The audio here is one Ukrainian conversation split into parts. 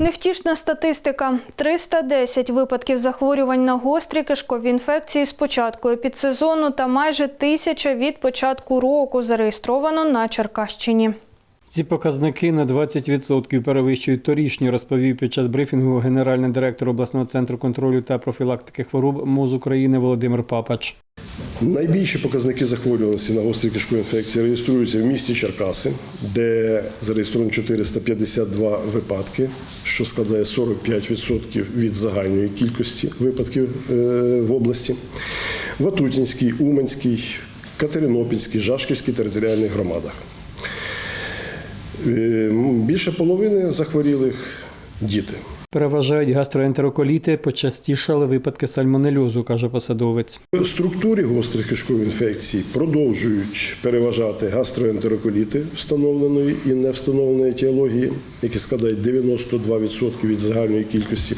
Невтішна статистика: 310 випадків захворювань на гострі кишкові інфекції з початку епідсезону та майже тисяча від початку року зареєстровано на Черкащині. Ці показники на 20% перевищують торішні, розповів під час брифінгу генеральний директор обласного центру контролю та профілактики хвороб МОЗ України Володимир Папач. Найбільші показники захворюваності на гострі кишкові інфекції реєструються в місті Черкаси, де зареєстровано 452 випадки, що складає 45% від загальної кількості випадків е, в області. Ватутінській, Уманській, Катеринопільській, Жашківській територіальних громадах. Е, Більше половини захворілих діти. Переважають гастроентероколіти, почастішали випадки сальмонельозу, каже посадовець. В структурі гострих кишкових інфекцій продовжують переважати гастроентероколіти встановленої і не встановленої етіології, які складають 92% від загальної кількості.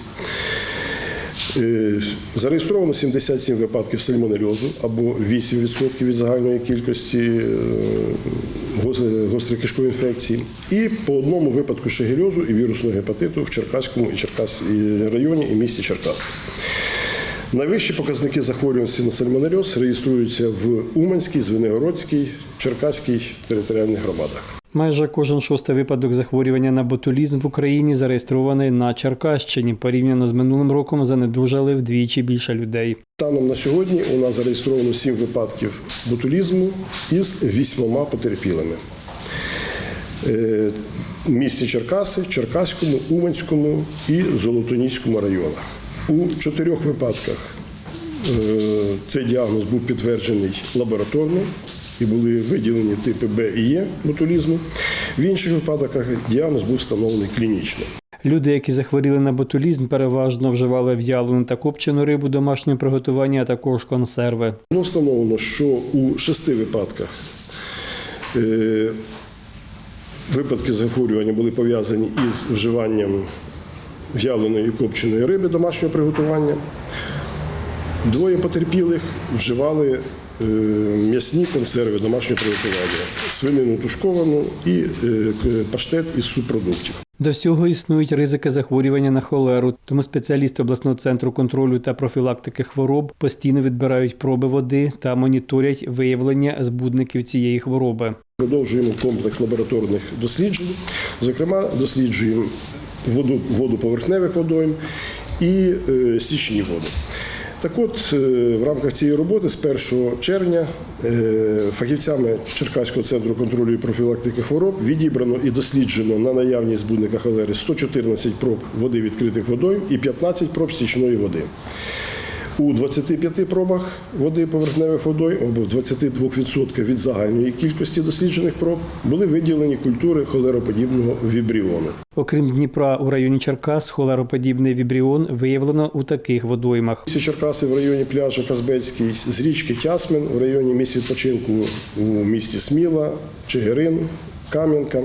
Е, Зареєстровано 77 випадків сальмонельозу або 8% від загальної кількості гострокишкової інфекції. І по одному випадку шегельозу і вірусного гепатиту в Черкаському і Черкас районі і місті Черкаси. Найвищі показники захворюваності на сальмонельоз реєструються в Уманській, Звенигородській, Черкаській територіальних громадах. Майже кожен шостий випадок захворювання на ботулізм в Україні зареєстрований на Черкащині. Порівняно з минулим роком занедужали вдвічі більше людей. Станом на сьогодні у нас зареєстровано 7 випадків ботулізму із вісьмома потерпілими. Е, В місті Черкаси, Черкаському, Уманському і Золотоніському районах. У чотирьох випадках е, цей діагноз був підтверджений лабораторно і були виділені типи Б і Е ботулізму. В інших випадках діагноз був встановлений клінічно. Люди, які захворіли на ботулізм, переважно вживали в'ялену та копчену рибу домашнього приготування, а також консерви. Було встановлено, що у шести випадках е, випадки захворювання були пов'язані із вживанням в'яленої і копченої риби домашнього приготування. Двоє потерпілих вживали е, м'ясні консерви домашнього приготування, свинину тушковану і е, паштет із субпродуктів. До всього існують ризики захворювання на холеру, тому спеціалісти обласного центру контролю та профілактики хвороб постійно відбирають проби води та моніторять виявлення збудників цієї хвороби. Продовжуємо комплекс лабораторних досліджень. Зокрема, досліджуємо воду, воду поверхневих водойм і е, стічні води. Так от, е, в рамках цієї роботи з 1 червня е, фахівцями Черкаського центру контролю і профілактики хвороб відібрано і досліджено на наявність збудника холери 114 проб води відкритих водойм і 15 проб стічної води. У 25 пробах води поверхневих водойм або в 22% від загальної кількості досліджених проб були виділені культури холероподібного вібріону. Окрім Дніпра, у районі Черкас холероподібний вібріон виявлено у таких водоймах. Місті Черкаси в районі пляжу Казбецький, з річки Тясмин в районі місць відпочинку у місті Сміла, Чигирин, Кам'янка.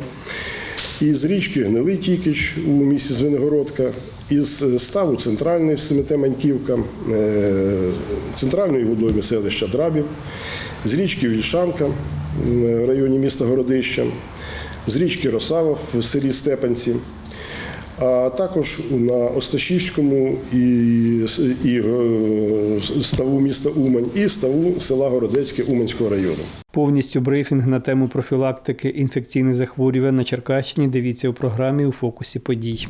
І з річки Гнилий Тікіч у місті Звенигородка, із ставу центральної в Семите Маньківка, е, центральної водойми селища Драбів, з річки Вільшанка в районі міста Городища, з річки Росава в селі Степанці, а також на Осташівському і, і е, ставу міста Умань, і ставу села Городецьке Уманського району. Повністю брифінг на тему профілактики інфекційних захворювань на Черкащині дивіться у програмі у фокусі подій.